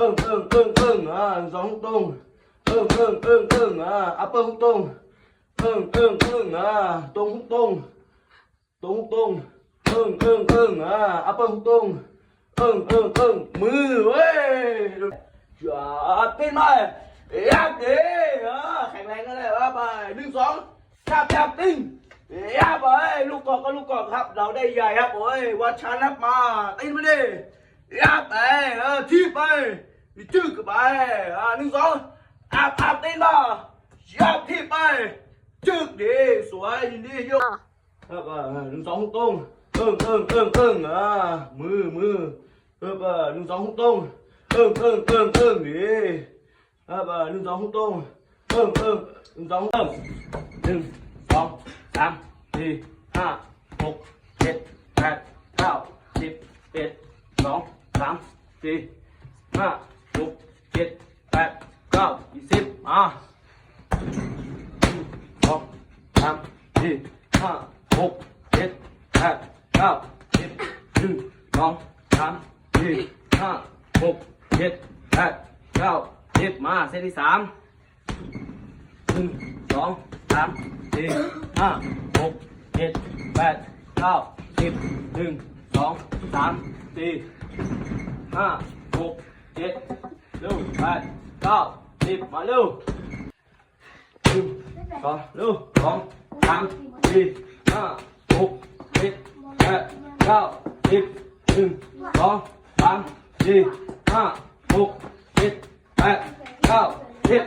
อึ้งอึ้งอึ้งอึ้งอ่าสองตรงอึ้งอึ้งอึ้งอึ้งอ่าอัปเปอร์ฮุกตรงอึ้งอึ้งอึ้งอ่าตรงฮุกตรงตรงฮุกตรงอึ้งอึ้งอึ้งอ่าอัปเปอร์ฮุกตรงอึ้งอึ้งอึ้งมือเว้ยจ้าตีนมายับดิอ่าแข็งแรงก็ได้ว่าไปหนึ่งสองจับจับติ้งยับไปลูกกอกก็ลูกกอกครับ เราได้ใหญ่ครับโอ้ยวัดชันครับมาตีนมาดิยับไปเออทีบไปจึกไปอ่าหนึ่งสอทีบไป จึกดีสวยยินดียกครับอ่าหนึ่งสองหกตรงเอิ้งเอิ้งเอิ้งเอิ้งอ่ามือมือครับอ่าหนึ่งสองหกตรงเอิ้งเอิ้งเอิ้งเเจ็ดแปดเก้าสิบเอ็ดสองสามสี่ห้าหกเจ็ดแปดเก้ายี่สิบอะสองสามสี่ห้าหกเจ็ดแปดเก้าสิบหนึ่งสองสามสี่ห้าหกเจ็ดแปดเก้าสิบมาเซตที่สามหนึ่งสองสามสี่ห้าหกเจ็ดแปดเก้าสิบหนึ่งสองสามสี่ห้าหกเจ็ด แปดเก้าสิบมาเร็วหนึ่งสองเร็วสองสามสี่ห้าหกเจ็ดแปดเก้าสิบหนึ่งสองสามสี่ห้าหกเจ็ดแปดเก้าสิบ